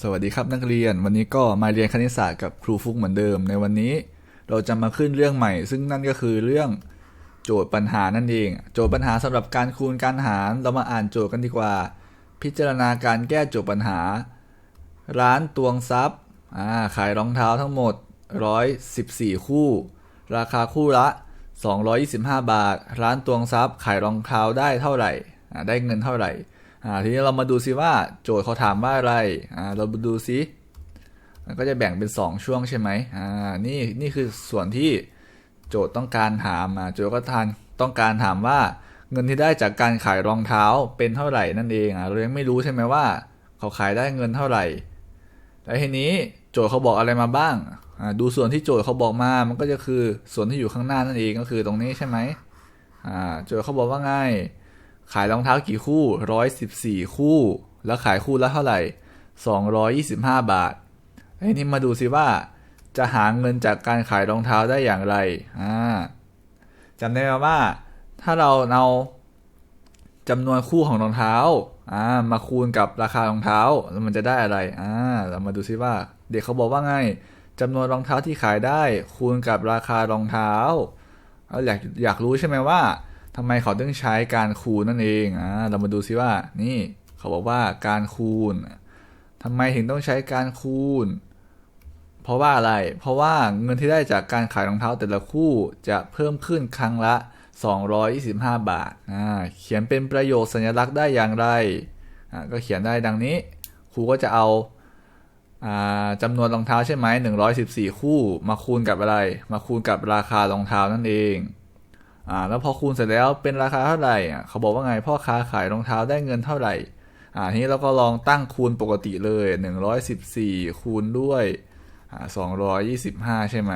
สวัสดีครับนักเรียน วันนี้ก็มาเรียนคณิตศาสตร์กับครูฟุกเหมือนเดิม ในวันนี้เราจะมาขึ้นเรื่องใหม่ ซึ่งนั่นก็คือเรื่องโจทย์ปัญหานั่นเอง โจทย์ปัญหาสำหรับการคูณการหารเรามาอ่านโจทย์กันดีกว่า พิจารณาการแก้โจทย์ปัญหา ร้านตวงทรัพย์ขายรองเท้าทั้งหมด 114 คู่ ราคาคู่ละ 225 บาท ร้านตวงทรัพย์ ขายรองเท้าได้เท่าไหร่ได้เงินเท่าไหร่ ทีนี้เรามาดูซิว่าโจทย์เขาถามว่าอะไรอ่าเรามาดูซิมันก็จะแบ่งเป็น 2 ช่วงใช่ไหมอ่านี่นี่คือส่วนที่โจทย์ต้องการถามอ่าโจทย์ก็ทานต้องการถามว่าเงินที่ได้จากการขายรองเท้าเป็นเท่าไหร่นั่นเองอ่าเรายังไม่รู้ใช่ไหมว่า เขาขายได้เงินเท่าไหร่แล้วทีนี้โจทย์เขาบอกอะไรมาบ้างอ่าดูส่วนที่โจทย์เขาบอกมามันก็จะคือส่วนที่อยู่ข้างหน้านั่นเองก็คือตรงนี้ใช่ไหมอ่าโจทย์เขาบอกว่าไง ขายรองเท้ากี่คู่ร้อยสิบสี่คู่ แล้วขายคู่ละเท่าไหร่สองร้อยี่สิบห้าบาทไอ้นี่มาดูสิว่า จะหาเงินจากการขายรองเท้าได้อย่างไรอ่าจำได้ไหมว่า ถ้าเราเอาจำนวนคู่ของรองเท้าอ่ามาคูณกับราคารองเท้าแล้วมันจะได้อะไรอ่าเรามาดูซิว่า เด็กเขาบอกว่าไงจำนวนรองเท้าที่ขายได้ คูณกับราคารองเท้าเราอยากอยากรู้ใช่ไหมว่า ทำไมเขาต้องใช้การคูณนั่นเองอ่าเรามาดูซิว่า นี่เขาบอกว่าการคูณทำไมถึงต้องใช้การคูณ เพราะว่าอะไร เพราะว่าเงินที่ได้จากการขายรองเท้าแต่ละคู่จะเพิ่มขึ้นครั้งละ 225 บาทอ่าเขียนเป็นประโยคสัญลักษณ์ได้อย่างไรอ่าก็เขียนได้ดังนี้ ครูก็จะเอาอ่าจำนวนรองเท้าใช่ไหม114 คู่ มาคูณกับอะไร มาคูณกับราคารองเท้านั่นเอง อ่าแล้วพอคูณเสร็จแล้วเป็นราคาเท่าไหร่อะเขาบอกว่าไงพ่อค้าขายรองเท้าได้เงินเท่าไหร่อ่าทีนี้เราก็ลองตั้งคูณปกติเลย 114 คูณด้วยอ่า225 ใช่ไหม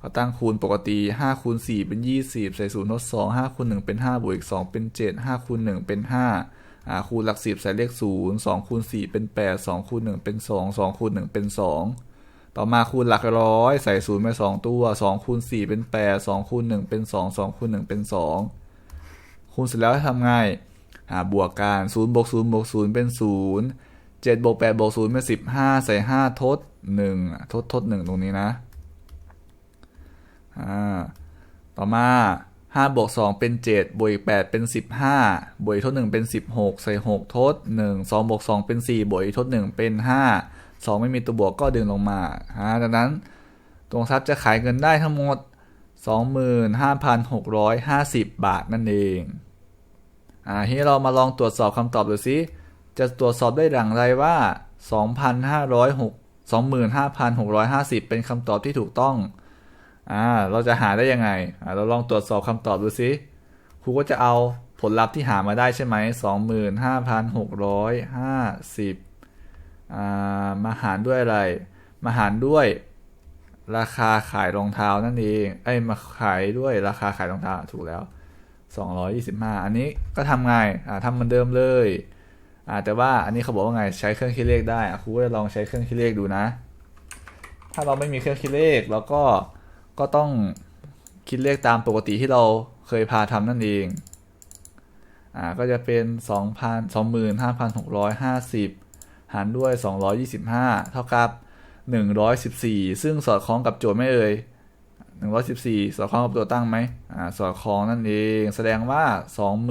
ก็ตั้งคูณปกติ5คูณ4เป็น 20 ใส่0ลด2 5คูณ1เป็น5บวกอีก2เป็น7 5คูณ1เป็น5อ่าคูณหลัก10ใส่เลข0 2คูณ4เป็น8 2คูณ1เป็น 2 2คูณ1เป็น 2 ต่อมาคูณหลักร้อยใส่ศูนย์ไปสองตัวสองคูณสี่เป็นแปดสองคูณหนึ่งเป็นสองสองคูณหนึ่งเป็นสองคูณเสร็จแล้วทำไงหาบวกกันศูนย์บวกศูนย์บวกศูนย์เป็นศูนย์เจ็ดบวกแปดบวกศูนย์เป็นสิบห้าใส่ห้าทดหนึ่งทดทดหนึ่งตรงนี้นะอ่าต่อมาห้าบวกสองเป็นเจ็ดบวกอีกแปดเป็นสิบห้าบวกทดหนึ่งเป็นสิบหกใส่หกทดหนึ่งสองบวกสองเป็นสี่บวกทดหนึ่งเป็นห้า 2 ไม่มีตัวบวกก็ดึงลงมาอ่าดังนั้นตรงทรัพย์จะขายเงินได้ทั้งหมด 25,650 บาทนั่นเองอ่าทีนี้เรามาลองตรวจสอบคำตอบดูซิ จะตรวจสอบได้อย่างไรว่า 2,506 25,650 เป็นคำตอบที่ถูกต้องอ่าเราจะหาได้ยังไงอ่าเราลองตรวจสอบคำตอบดูซิครูก็จะเอาผลลัพธ์ที่หามาได้ใช่ไหม25,650อ่า มาหารด้วยอะไร มาหารด้วยราคาขายรองเท้านั่นเองเอ้ยมาขายด้วยราคาขายรองเท้าถูกแล้ว 225 อันนี้ก็ทำไงอ่าทำเหมือนเดิมเลยอ่าแต่ว่าอันนี้เขาบอกว่าไงใช้เครื่องคิดเลขได้อะครูจะลองใช้เครื่องคิดเลขดูนะ ถ้าเราไม่มีเครื่องคิดเลขเราก็ก็ต้องคิดเลขตามปกติที่เราเคยพาทำนั่นเองอ่าก็จะเป็น 2,000 25,650 หารด้วย 225 เท่ากับ 114 ซึ่งสอดคล้องกับโจทย์ไม่เอ่ย114 สอดคล้องกับตัวตั้งไหมอ่าสอดคล้องนั่นเอง แสดงว่า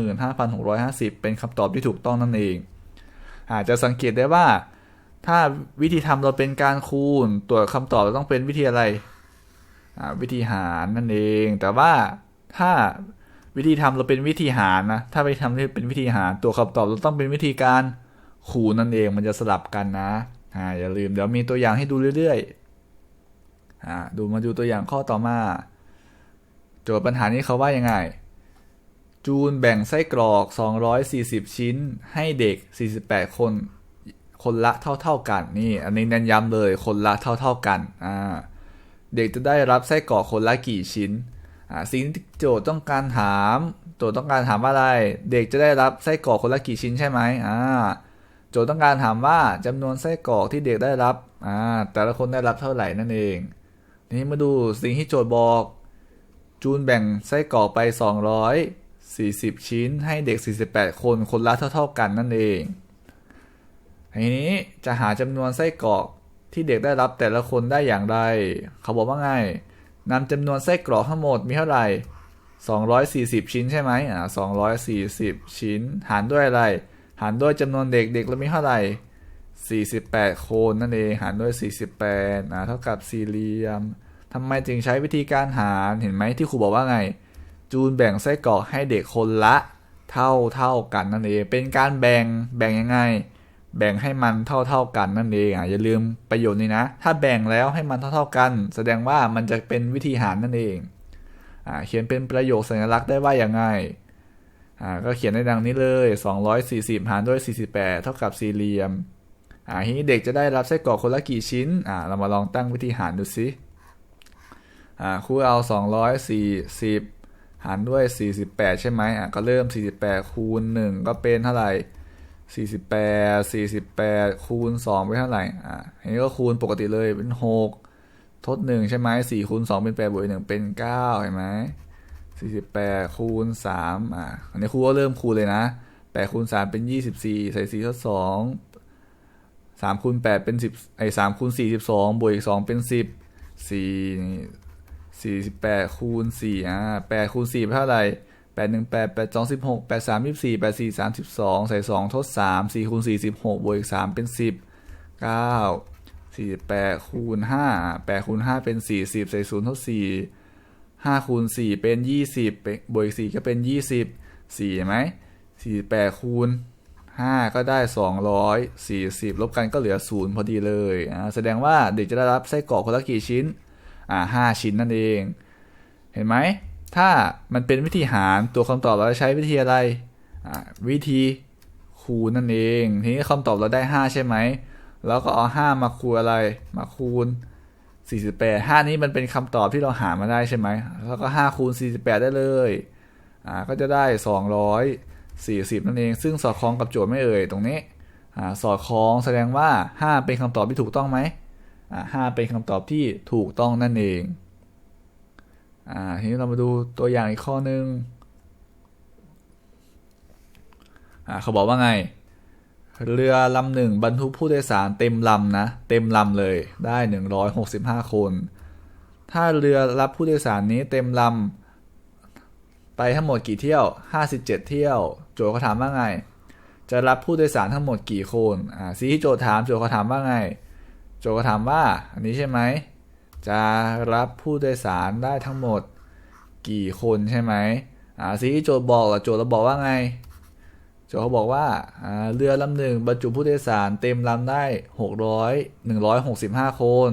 25,650 เป็นคำตอบที่ถูกต้องนั่นเองอาจจะสังเกตได้ว่า ถ้าวิธีทำเราเป็นการคูณตัวคำตอบเราต้องเป็นวิธีอะไรวิธีหารนั่นเอง แต่ว่าถ้าวิธีทำเราเป็นวิธีหารนะ ถ้าไปทำเป็นวิธีหารตัวคำตอบเราต้องเป็นวิธีการ คูณนั่นเองมันจะสลับกันนะอ่าอย่าลืมเดี๋ยวมีตัวอย่างให้ดูเรื่อยๆอ่าดูมาดูตัวอย่างข้อต่อมา โจทย์ปัญหานี้เขาว่ายังไง จูนแบ่งไส้กรอก 240 ชิ้น ให้เด็ก 48 คนคนละเท่า ๆกันนี่ อันนี้เน้นย้ำเลยคนละเท่า ๆกันอ่าเด็กจะได้รับไส้กรอกคนละกี่ชิ้นอ่าสิ่งที่โจทย์ต้องการถาม โจทย์ต้องการถามว่าอะไร เด็กจะได้รับไส้กรอกคนละกี่ชิ้นใช่ไหมอ่า โจทย์ต้องการถามว่าจำนวนไส้กรอกที่เด็กได้รับอ่าแต่ละคนได้รับเท่าไหร่นั่นเองทีนี้มาดูสิ่งที่โจทย์บอก จูนแบ่งไส้กรอกไป 240 ชิ้นให้เด็ก 48 คนคนละเท่า ๆกันนั่นเองทีนี้จะหาจำนวนไส้กรอกที่เด็กได้รับแต่ละคนได้อย่างไร เขาบอกว่าไงนำจำนวนไส้กรอกทั้งหมดมีเท่าไหร่ 240 ชิ้นใช่ไหมอ่า240 ชิ้น หารด้วยอะไร หารด้วยจำนวนเด็กเด็กเรามีเท่าไหร่48 คนนั่นเองหารด้วย 48อ่าเท่ากับสี่เหลี่ยมทำไมจึงใช้วิธีการหารเห็นไหมที่ครูบอกว่าไง จูนแบ่งไส้กรอกให้เด็กคนละ เท่าเท่ากันนั่นเองเป็นการแบ่งแบ่งยังไง แบ่งให้มันเท่าเท่ากันนั่นเองอะอย่าลืมประโยชน์นี้นะ ถ้าแบ่งแล้วให้มันเท่าเท่ากัน แสดงว่ามันจะเป็นวิธีหารนั่นเองอ่าเขียนเป็นประโยคสัญลักษณ์ได้ว่าอย่างไง อ่าก็เขียนได้ดังนี้เลย 240 หารด้วย 48 เท่ากับสี่เหลี่ยมอ่าทีนี้เด็กจะได้รับไส้กรอกคนละกี่ชิ้นอ่าเรามาลองตั้งวิธีหารดูสิอ่าครูเอา 240 หารด้วย 48 ใช่ไหมอะก็เริ่ม 48 คูณ 1 ก็เป็นเท่าไหร่48 48 คูณ 2 เป็นเท่าไหร่ อะอันนี้ก็คูณปกติเลยเป็น 6 ทด 1 ใช่ไหม4คูณ 2 เป็น8บวก1เป็น 9 เห็นไหม สี่สิบแปดคูณสามอะอันนี้ครูก็เริ่มคูณเลยนะแปดคูณสามเป็นยี่สิบสี่ใส่สี่ทดสองสามคูณแปดเป็นสิบไอ้สามคูณสี่สิบสองบวกอีกสองเป็นสิบสี่สี่สิบแปดคูณสี่อะแปดคูณสี่เท่าไหร่แปดหนึ่งแปดแปดสองสิบหกแปดสามยี่สี่แปดสี่สามสิบสองใส่สองทดสามสี่คูณสี่สิบหกบวกอีกสามเป็นสิบเก้าสี่แปดคูณห้าแปดคูณห้าเป็นสี่สิบใส่ศูนย์ทดสี่ 5คูณ4เป็น 20เป็นบวกอีก4ก็เป็น 20 4เห็นไหม48คูณ5 ก็ได้ 240 ลบกันก็เหลือ 0 พอดีเลยอ่าแสดงว่าเด็กจะได้รับไส้กรอกคนละกี่ชิ้นอ่าห้าชิ้นนั่นเอง เห็นไหม ถ้ามันเป็นวิธีหารตัวคำตอบเราจะใช้วิธีอะไรอ่าวิธีคูณนั่นเอง ทีนี้คำตอบเราได้ 5 ใช่ไหม แล้วก็เอา 5 มาคูณอะไร มาคูณ 48 5 นี้มันเป็นคำตอบที่เราหามาได้ใช่ไหม แล้วก็ 5 คูณ 48 ได้เลย อ่า ก็จะได้ 240 นั่นเอง ซึ่งสอดคล้องกับโจทย์ไม่เอ่ย ตรงนี้ อ่า สอดคล้องแสดงว่า 5 เป็นคำตอบที่ถูกต้องไหมอ่าห้าเป็นคำตอบที่ถูกต้องนั่นเอง อ่า ทีนี้เรามาดูตัวอย่างอีกข้อหนึ่งอ่า เขาบอกว่าไง เรือลำหนึ่งบรรทุกผู้โดยสารเต็มลำนะ เต็มลำเลยได้165คน ถ้าเรือรับผู้โดยสารนี้เต็มลำไปทั้งหมดกี่เที่ยว57เที่ยว โจทย์เขาถามว่าไง จะรับผู้โดยสารทั้งหมดกี่คนอ่าซีที่โจทย์ถามโจทย์เขาถามว่าไง โจก็ถามว่า อันนี้ใช่ไหมจะรับผู้โดยสารได้ทั้งหมดกี่คนใช่ไหมอ่าซีโจทย์บอกโจทย์เราบอกว่าไง จเขาบอกว่าเรือลำหนึ่งบรรจุผู้โดยสารเต็มลำได้หกร้อยหนึ่งร้อยหกสิบห้าคน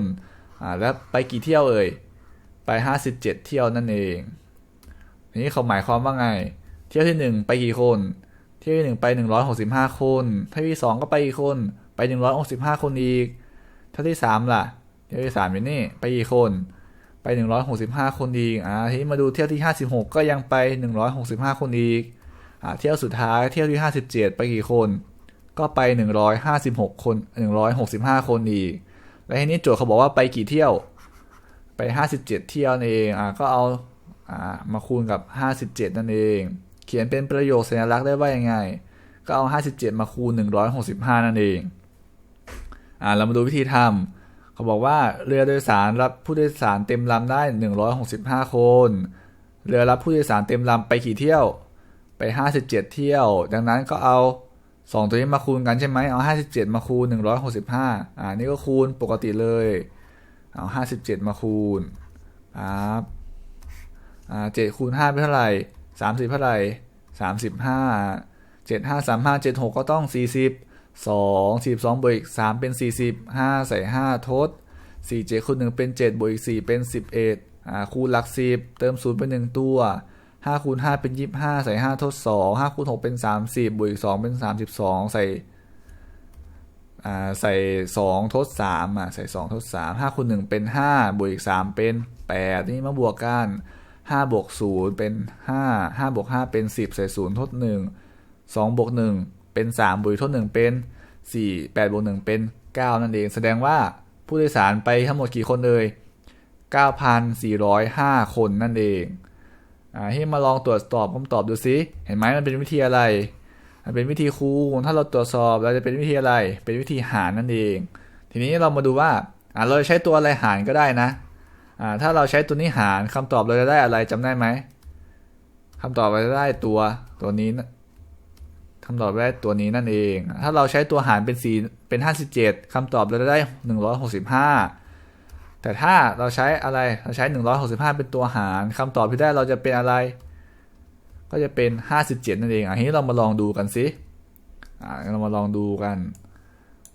อ่าแล้วไปกี่เที่ยวเอ่ย ไปห้าสิบเที่ยวนั่นเอง นี้เขาหมายความว่าไง เที่ยวที่หนึ่งไปกี่คน เที่ยวที่หนึ่งไปหนึ่งร้อยหกสิบห้าคนเที่ยวที่สองก็ไปกี่คน ไปหนึ่งร้อยหกสิบห้าคนอีก เท่าที่สามล่ะ เที่ยวที่สามอยู่นี่ ไปกี่คน ไปหนึ่งร้อยหกสิบห้าคนอีก อ่า ทีนี้มาดูเที่ยวที่ห้าสิบหกก็ยังไปหนึ่งร้อยหกสิบห้าคนอีก เที่ยวสุดท้ายเที่ยวที่ห้าสิบเจ็ดไปกี่คน ก็ไปหนึ่งร้อยห้าสิบหกคนหนึ่งร้อยหกสิบห้าคนอีก แล้วทีนี้โจทย์เขาบอกว่าไปกี่เที่ยว ไปห้าสิบเจ็ดเที่ยวนั่นเองอ่าก็เอาอ่ามาคูณกับห้าสิบเจ็ดนั่นเอง เขียนเป็นประโยคสัญลักษณ์ได้ว่ายังไง ก็เอาห้าสิบเจ็ดมาคูณหนึ่งร้อยหกสิบห้านั่นเองอ่าเรามาดูวิธีทำเขาบอกว่าเรือโดยสารรับผู้โดยสารเต็มลำได้ 165 คน เรือรับผู้โดยสารเต็มลำไปกี่เที่ยว ไป 57 เที่ยว ดังนั้นก็เอา 2 ตัวนี้มาคูณกันใช่ไหมเอา 57 มาคูณ 165 อ่านี่ก็คูณปกติเลย เอา 57 มาคูณครับอ่า7คูณ5เป็นเท่าไหร่ 30 เท่าไหร่ 35 7 5 3 5 7 6 ก็ต้อง 40สองสิบสองบวกอีกสามเป็นสี่สิบห้าใส่ห้าทดสี่เจ็ดคูณหนึ่งเป็นเจ็ดบวกอีกสี่เป็นสิบเอ็ดอ่าคูณหลักสิบเติมศูนย์เป็นหนึ่งตัว ห้าคูณห้าเป็นยี่สิบห้าใส่ห้าทดสองห้าคูณหกเป็นสามสิบบวกอีกสองเป็นสามสิบสองใส่อ่าใส่สองทดสามอะใส่สองทดสามห้าคูณหนึ่งเป็นห้าบวกอีกสามเป็นแปดนี่มาบวกกันห้าบวกศูนย์เป็นห้าห้าบวกห้าเป็นสิบใส่ศูนย์ทดหนึ่งสองบวกหนึ่งเป็น 3บวกทด 1 เป็น 4 8 บวก 1 เป็น 9 นั่นเอง แสดงว่าผู้โดยสารไปทั้งหมดกี่คนเลย 9,405 คนนั่นเอง ให้มาลองตรวจสอบคำตอบดูซิเห็นไหมมันเป็นวิธีอะไร มันเป็นวิธีคูณถ้าเราตรวจสอบเราจะเป็นวิธีอะไร เป็นวิธีหารนั่นเอง ทีนี้เรามาดูว่าอ่าเราใช้ตัวอะไรหารก็ได้นะอ่าถ้าเราใช้ตัวนี้หารคำตอบเราจะได้อะไรจำได้ไหมคำตอบเราจะได้ตัวตัวนี้นะคำตอบได้ตัวนี้นั่นเอง ถ้าเราใช้ตัวหารเป็นสี่เป็น 57คำตอบเราจะได้ 165 แต่ถ้าเราใช้อะไรเราใช้ 165 เป็นตัวหารคำตอบที่ได้เราจะเป็นอะไร ก็จะเป็น 57 นั่นเองอะทีนี้เรามาลองดูกันสิอ่าเรามาลองดูกัน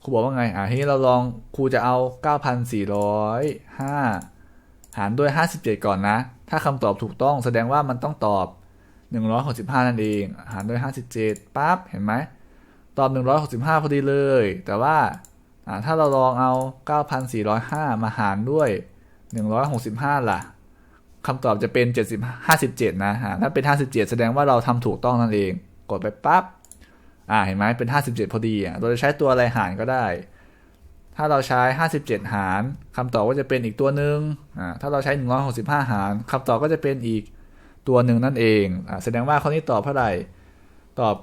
ครูบอกว่าไงอ่าทีนี้เราลองครูจะเอา 9,405 หารด้วย 57 ก่อนนะ ถ้าคำตอบถูกต้องแสดงว่ามันต้องตอบ 165 นั่นเอง หารด้วย 57ปั๊บเห็นไหมตอบ 165 พอดีเลย แต่ว่าอ่า ถ้าเราลองเอา 9,405 มาหารด้วย 165 ล่ะคำตอบจะเป็น 70 57 นะฮะถ้าเป็น 57 แสดงว่าเราทำถูกต้องนั่นเอง กดไปปั๊บอ่าเห็นไหมเป็น 57 พอดีอะเราจะใช้ตัวอะไรหารก็ได้ ถ้าเราใช้ 57 หารคำตอบก็จะเป็นอีกตัวหนึ่งอ่าถ้าเราใช้ 165 หารคำตอบก็จะเป็นอีกตัวหนึ่งนั่นเองอ่าแสดงว่าข้อนี้ตอบเท่าไหร่ ตอบ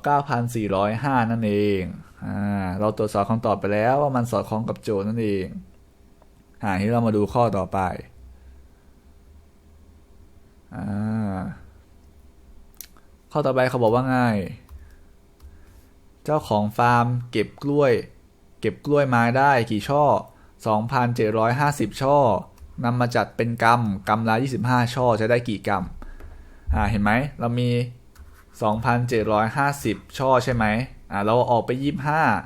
9,405 นั่นเองอ่าเราตรวจสอบคำตอบไปแล้วว่ามันสอดคล้องกับโจทย์นั่นเองอ่าทีนี้เรามาดูข้อต่อไปอ่าข้อต่อไปเขาบอกว่าไงเจ้าของฟาร์มเก็บกล้วย เก็บกล้วยไม้ได้กี่ช่อ 2,750 ช่อนำมาจัดเป็นกำกำละ25 ช่อจะได้กี่กำอ่าเห็นไหมเรามี 2,750 ช่อใช่ไหมอ่าเราออกไป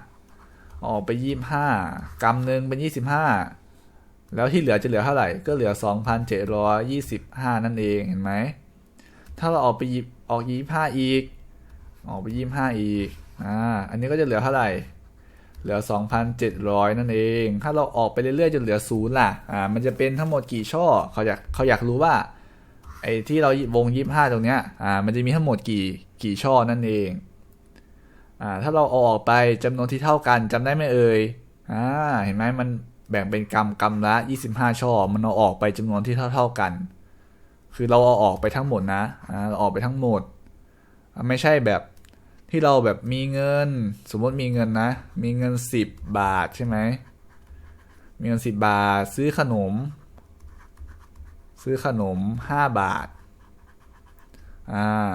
25 ออกไป 25กำหนึ่งเป็น 25 แล้วที่เหลือจะเหลือเท่าไหร่ ก็เหลือ 2,725 นั่นเองเห็นไหม ถ้าเราออกไปยิบออก 25 อีก ออกไป 25 อีก อ่า อันนี้ก็จะเหลือเท่าไหร่ เหลือ 2,700 นั่นเอง ถ้าเราออกไปเรื่อยๆจนเหลือศูนย์ล่ะ อ่า มันจะเป็นทั้งหมดกี่ช่อ เขาอยากเขาอยากรู้ว่าไอ้ที่เราวง 25 ตรงเนี้ย อ่า มันจะมีทั้งหมดกี่ กี่ช่อนั่นเองอ่าถ้าเราเอาออกไปจำนวนที่เท่ากันจำได้ไหมเอ่ยอ่าเห็นไหมมันแบ่งเป็นกำกำละ 25 ช่อ มันเอาออกไปจำนวนที่เท่าเท่ากัน คือเราเอาออกไปทั้งหมดนะอ่าเราออกไปทั้งหมด ไม่ใช่แบบที่เราแบบมีเงิน สมมติมีเงินนะ มีเงิน 10 บาทใช่ไหมมีเงิน 10 บาท ซื้อขนม ซื้อขนม 5 บาทอ่า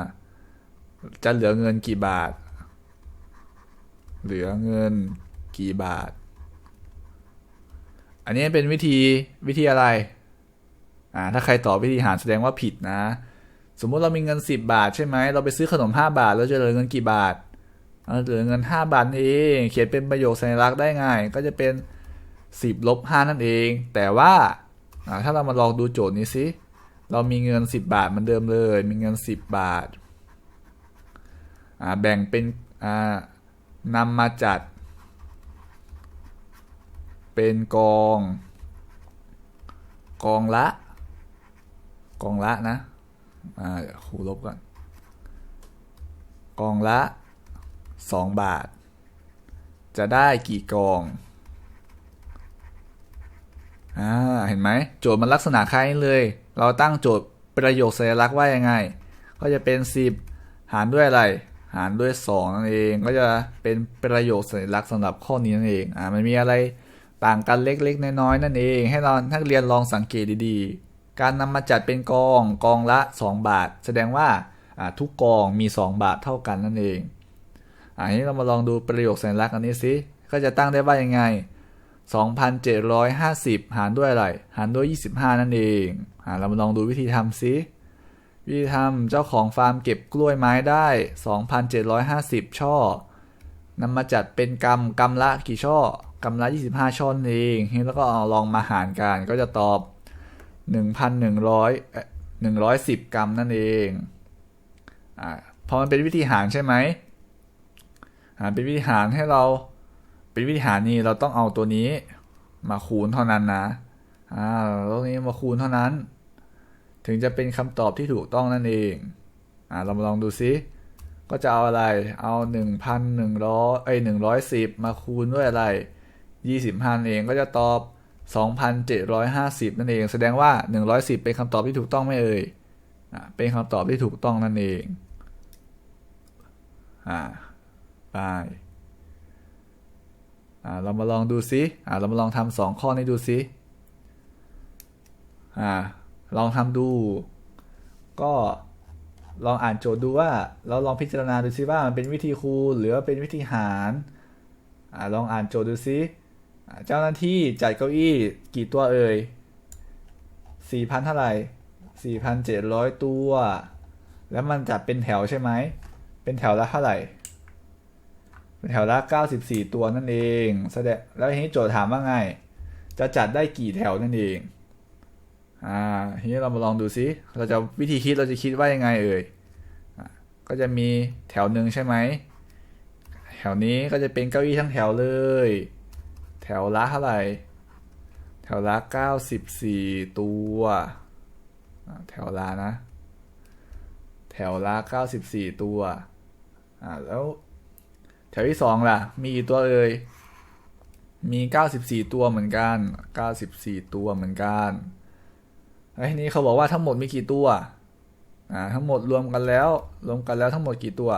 จะเหลือเงินกี่บาท เหลือเงินกี่บาท อันนี้เป็นวิธีวิธีอะไร อ่า ถ้าใครตอบวิธีหารแสดงว่าผิดนะ สมมุติเรามีเงิน 10 บาทใช่ไหม เราไปซื้อขนม 5 บาท แล้วจะเหลือเงินกี่บาทเาเหลือเงิน 5 บาทเอง เขียนเป็นประโยคสัญลักษณ์ได้ง่าย ก็จะเป็น 10ลบ5นั่นเอง แต่ว่าอ่าถ้าเรามาลองดูโจทย์นี้สิ เรามีเงิน 10 บาทเหมือนเดิมเลย มีเงิน 10 บาท แบ่งเป็นนำมาจัด เป็นกอง กองละ กองละนะอ่าเดี๋ยวครูลบก่อน กองละ 2 บาท จะได้กี่กองอ่าเห็นไหมโจทย์มันลักษณะคล้ายเลย เราตั้งโจทย์ประโยคสัญลักษณ์ว่ายังไง ก็จะเป็น 10 หารด้วยอะไร หารด้วย 2 นั่นเองก็จะเป็นประโยคสัญลักษณ์สำหรับข้อนี้นั่นเองอ่ามันมีอะไรต่างกันเล็กๆ น้อยๆนั่นเอง ให้เรานักเรียนลองสังเกตดีๆ การนำมาจัดเป็นกองกองละ 2 บาท แสดงว่าอ่าทุกกองมี 2 บาทเท่ากันนั่นเองอ่านี้เรามาลองดูประโยคสัญลักษณ์อันนี้สิก็จะตั้งได้ว่ายังไง 2,750 หารด้วยอะไร หารด้วย 25 นั่นเองอ่าเรามาลองดูวิธีทำสิ วิธีทำเจ้าของฟาร์มเก็บกล้วยไม้ได้ 2,750 ช่อนำมาจัดเป็นกำกำละกี่ช่อกำละ 25 ช่อนเองแล้วก็เอาลองมาหารกันก็จะตอบ 1,100 110 กรัมนั่นเองอ่าพอมันเป็นวิธีหารใช่ไหมอ่าเป็นวิธีหารให้เราเป็นวิธีหารนี้เราต้องเอาตัวนี้มาคูณเท่านั้นนะอ่าตรงนี้มาคูณเท่านั้น ถึงจะเป็นคำตอบที่ถูกต้องนั่นเอง อ่าเรามาลองดูซิ ก็จะเอาอะไร เอาหนึ่งพันหนึ่งร้อยเอ้ยหนึ่งร้อยสิบมาคูณด้วยอะไรยี่สิบพันเองก็จะตอบสองพันเจ็ดร้อยห้าสิบนั่นเอง แสดงว่าหนึ่งร้อยสิบเป็นคำตอบที่ถูกต้องไม่เอ่ยอ่าเป็นคำตอบที่ถูกต้องนั่นเอง อ่าไปอ่าเรามาลองดูซิ อ่าเรามาลองทำสองข้อนี้ดูซิ อ่า ลองทำดู ก็ลองอ่านโจทย์ดูว่าเราลองพิจารณาดูซิว่ามันเป็นวิธีคูณหรือว่าเป็นวิธีหารอลองอ่านโจทย์ดูซิเจ้าหน้าที่จัดเก้าอี้กี่ตัวเอ่ยสี่พันเท่าไหร่สี่พันเจ็ดร้อยตัว แล้วมันจัดเป็นแถวใช่ไหม เป็นแถวละเท่าไหร่ เป็นแถวละ 94 ตัวนั่นเอง แสดง แล้วทีนี้โจทย์ถามว่าไง จะจัดได้กี่แถวนั่นเอง อ่าทีนี้เรามาลองดูซิ เราจะวิธีคิดเราจะคิดว่ายังไงเอ่ยอก็จะมีแถวหนึ่งใช่ไหม แถวนี้ก็จะเป็นเก้าอี้ทั้งแถวเลย แถวละเท่าไหร่ แถวละ94 ตัวอะแถวละนะ แถวละ94 ตัว อ่าแล้วแถวที่สองล่ะ มีกี่ตัวเอ่ย มี 94 ตัวเหมือนกัน 94 ตัวเหมือนกัน แล้นี้เขาบอกว่าทั้งหมดมีกี่ตัวอ่าทั้งหมดรวมกันแล้ว รวมกันแล้วทั้งหมดกี่ตัว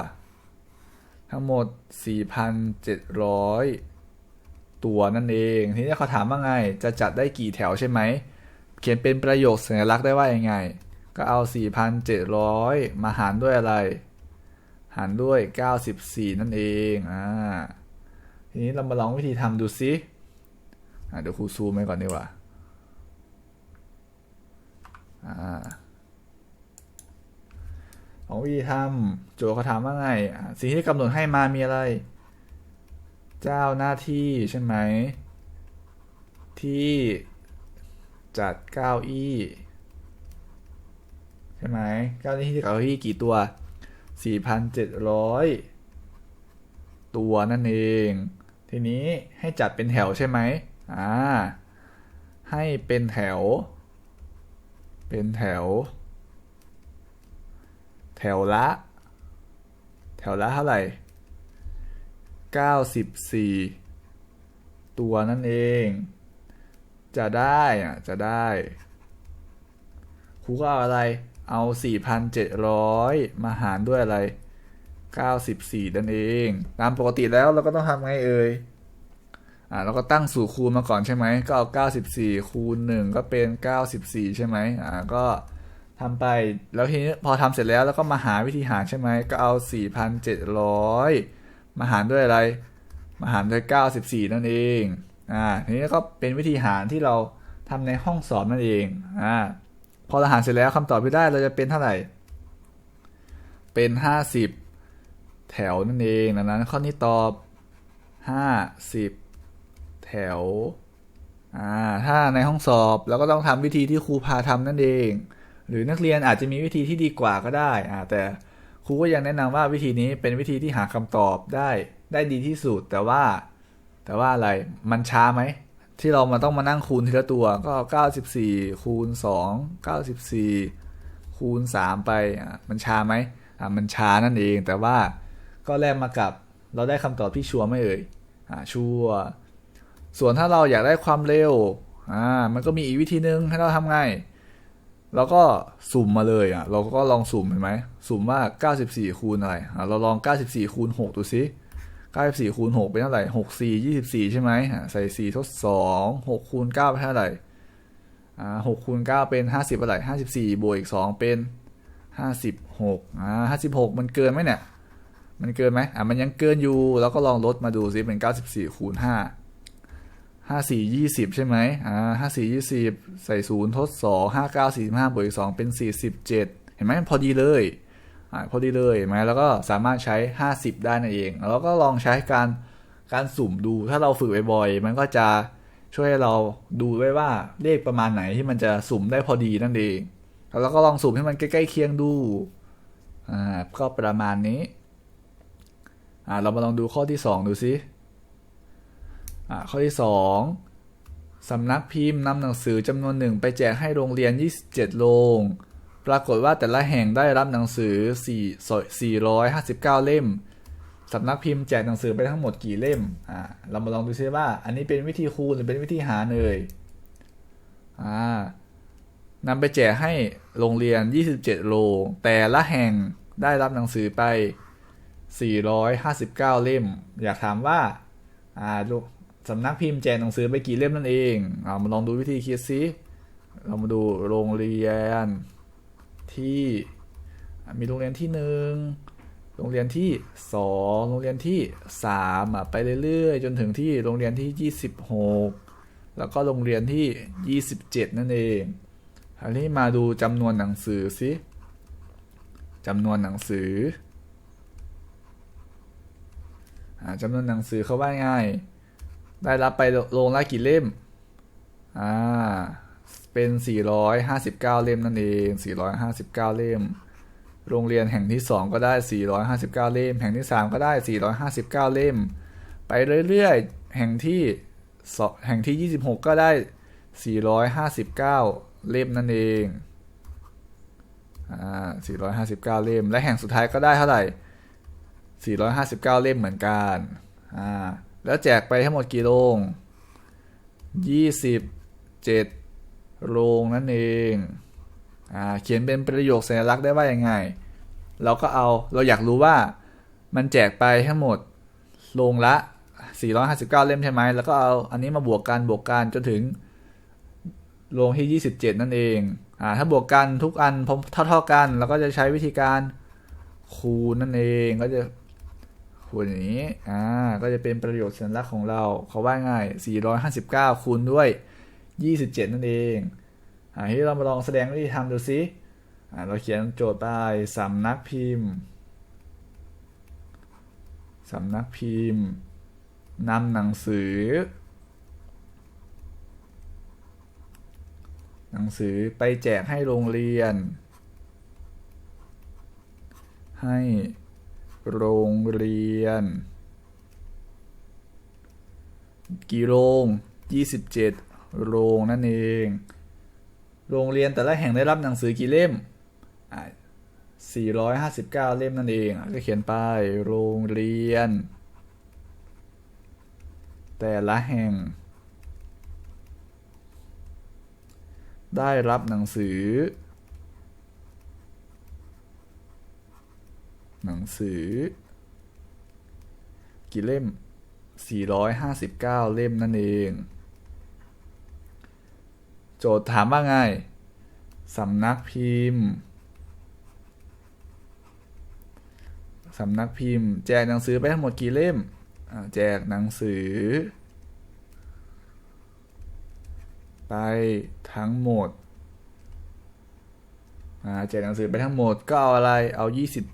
ทั้งหมด 4,700 ตัวนั่นเอง ทีนี้เขาถามว่าไง จะจัดได้กี่แถวใช่ไหม เขียนเป็นประโยคสัญลักษณ์ได้ว่ายังไง ก็เอา 4,700 มาหารด้วยอะไร หารด้วย 94 นั่นเองอ่าทีนี้เรามาลองวิธีทำดูซิเดี๋ยวครูซูมไปก่อนดีกว่า อ่าลองวีทำโจเขาถามว่าไง สิ่งที่กำหนดให้มามีอะไร เจ้าหน้าที่ใช่ไหม ที่จัดเก้าอี้ใช่ไหมเก้าอี้ที่เก้าอี้กี่ตัว 4,700 ตัวนั่นเอง ทีนี้ให้จัดเป็นแถวใช่ไหมอ่าให้เป็นแถว เป็นแถว แถวละ แถวละเท่าไหร่ 94 ตัวนั่นเอง จะได้อะจะได้ครูก็เอาอะไร เอา 4,700 มาหารด้วยอะไร 94 นั่นเอง ตามปกติแล้วเราก็ต้องทำไงเอ่ย อ่าเราก็ตั้งสูตรคูณมาก่อนใช่ไหมก็เอา94 คูณ 1 ก็เป็น 94 ใช่ไหมอ่าก็ทำไปแล้วทีนี้พอทำเสร็จแล้วแล้วก็มาหาวิธีหารใช่ไหมก็เอา 4,700 มาหารด้วยอะไร มาหารด้วย 94 นั่นเองอ่าทีนี้ก็เป็นวิธีหารที่เราทำในห้องสอบนั่นเองอ่าพอเราหารเสร็จแล้วคำตอบที่ได้เราจะเป็นเท่าไหร่ เป็น 50 แถวนั่นเองดังนั้นข้อนี้ตอบ 50 ถว อ่า ถ้าในห้องสอบเราก็ต้องทำวิธีที่ครูพาทำนั่นเอง หรือนักเรียนอาจจะมีวิธีที่ดีกว่าก็ได้ อ่า แต่ครูก็ยังแนะนำว่าวิธีนี้เป็นวิธีที่หาคำตอบได้ได้ดีที่สุด แต่ว่า แต่ว่าอะไร มันช้าไหม ที่เรามาต้องมานั่งคูณทีละตัว ก็ 94 คูณ 2 94 คูณ 3 ไป อ่า มันช้าไหมอ่า มันช้านั่นเอง แต่ว่าก็แลกมากับเราได้คำตอบที่ชัวร์ไม่เอ่ย อ่า ชัวร์ ส่วนถ้าเราอยากได้ความเร็ว อ่า มันก็มีอีกวิธีนึงให้เราทำไง เราก็สุ่มมาเลยอะ เราก็ลองสุ่มเห็นไหม สุ่มว่า 94 คูณอะไร อ่า เราลอง 94 คูณ 6 ดูซิ 94 คูณ 6 เป็นเท่าไหร่ 64 24 ใช่ไหมอ่าใส่ 4 ทด 2 6 คูณ 9 เป็นเท่าไหร่ อ่า 6 คูณ 9 เป็น 50อะไหร่54 บวกอีก 2 เป็น 56 อ่า 56 มันเกินไหมเนี่ย มันเกินไหมอะมันยังเกินอยู่ แล้วก็ลองลดมาดูซิเป็น 94 คูณ 5 54 20ใช่ไหมอ่า54 20ใส่0ทด2 59 45บวกอีก2เป็น47เจ็ดเห็นไหมพอดีเลยอ่าพอดีเลยไหมแล้วก็สามารถใช้50ได้นั่นเอง แล้วก็ลองใช้การการสุ่มดูถ้าเราฝึกบ่อยๆมันก็จะช่วยให้เราดูไว้ว่าเลขประมาณไหนที่มันจะสุ่มได้พอดีนั่นเอง แล้วก็ลองสุ่มให้มันใกล้ๆเคียงดูอ่าก็ประมาณนี้อ่าเรามาลองดูข้อที่ 2 ดูซิ ข้อที่ 2 สำนักพิมพ์นำหนังสือจำนวนหนึ่งไปแจกให้โรงเรียน 27 โรง ปรากฏว่าแต่ละแห่งได้รับหนังสือ 4 459 เล่ม สำนักพิมพ์แจกหนังสือไปทั้งหมดกี่เล่ม เรามาลองดูซิว่า อันนี้เป็นวิธีคูณหรือเป็นวิธีหารเลยนำไปแจกให้โรงเรียน 27 โรง แต่ละแห่งได้รับหนังสือไป 459 เล่ม อยากถามว่า อ่าลูก สำนักพิมพ์แจกหนังสือไปกี่เล่มนั่นเองเอามาลองดูวิธีคิดซิเรามาดูโรงเรียนที่มีโรงเรียนที่หนึ่งโรงเรียนที่สองโรงเรียนที่สามอะไปเรื่อยๆ จนถึงที่โรงเรียนที่26แล้วก็โรงเรียนที่27นั่นเองอันนี้มาดูจำนวนหนังสือสิจำนวนหนังสือจำนวนหนังสือเขาว่าง่าย ได้รับไปโรงละกี่เล่ม อ่า เป็น 459 เล่มนั่นเอง 459 เล่ม โรงเรียนแห่งที่ 2 ก็ได้ 459 เล่ม แห่งที่ 3 ก็ได้ 459 เล่ม ไปเรื่อยๆ แห่งที่แห่งที่ 26 ก็ได้ 459 เล่มนั่นเอง อ่า 459 เล่ม และแห่งสุดท้ายก็ได้เท่าไหร่ 459 เล่มเหมือนกัน อ่า แล้วแจกไปทั้งหมดกี่โรง27 โรงนั่นเอง อ่า เขียนเป็นประโยคสัญลักษณ์ได้ว่ายังไง เราก็เอา เราอยากรู้ว่ามันแจกไปทั้งหมด โรงละ 459 เล่มใช่ไหม แล้วก็เอาอันนี้มาบวกกัน บวกกันจนถึง โรงที่ 27 นั่นเอง อ่า ถ้าบวกกันทุกอันเท่าเท่ากัน เราก็จะใช้วิธีการคูณนั่นเอง ก็จะ คูณอย่างนี้อ่าก็จะเป็นประโยชน์สัญลักษณ์ของเราเขาว่าง่าย 459 คูณด้วย 27 นั่นเองอ่าที่เรามาลองแสดงวิธีทำดูซิอ่าเราเขียนโจทย์ไปสำนักพิมพ์สำนักพิมพ์นำหนังสือ หนังสือไปแจกให้โรงเรียน ให้ โรงเรียน กี่โรง27 โรงนั่นเอง โรงเรียนแต่ละแห่งได้รับหนังสือกี่เล่ม 459 เล่มนั่นเอง ก็เขียนไปโรงเรียน แต่ละแห่ง ได้รับหนังสือ หนังสือ กี่เล่ม 459 เล่มนั่นเอง โจทย์ถามว่าไงสำนักพิมพ์สำนักพิมพ์ แจกหนังสือไปทั้งหมดกี่เล่ม แจกหนังสือ ไปทั้งหมด แจกหนังสือไปทั้งหมดก็เอาอะไรเอา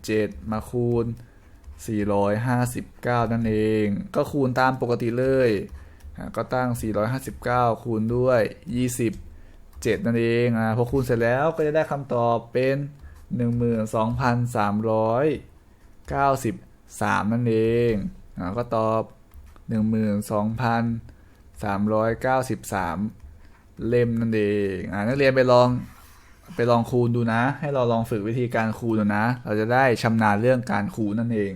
27 มาคูณ 459 นั่นเอง ก็คูณตามปกติเลยก็ตั้ง 459 คูณด้วย 27 นั่นเองอ่าพอคูณเสร็จแล้วก็จะได้คำตอบเป็น 12,393 นั่นเองอ่าก็ตอบ 12,393 เล่มนั่นเองอ่านักเรียนไปลอง ไปลองคูณดูนะ ให้เราลองฝึกวิธีการคูณดูนะ เราจะได้ชำนาญเรื่องการคูณนั่นเอง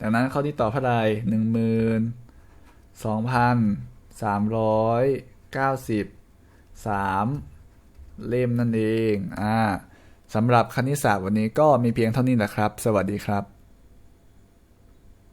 ดังนั้นข้อที่ตอบเท่าไหร่หนึ่งหมื่นสองพันสามร้อยเก้าสิบสามเล่มนั่นเอง อ่าสำหรับคณิตศาสตร์วันนี้ก็มีเพียงเท่านี้แหละครับ สวัสดีครับ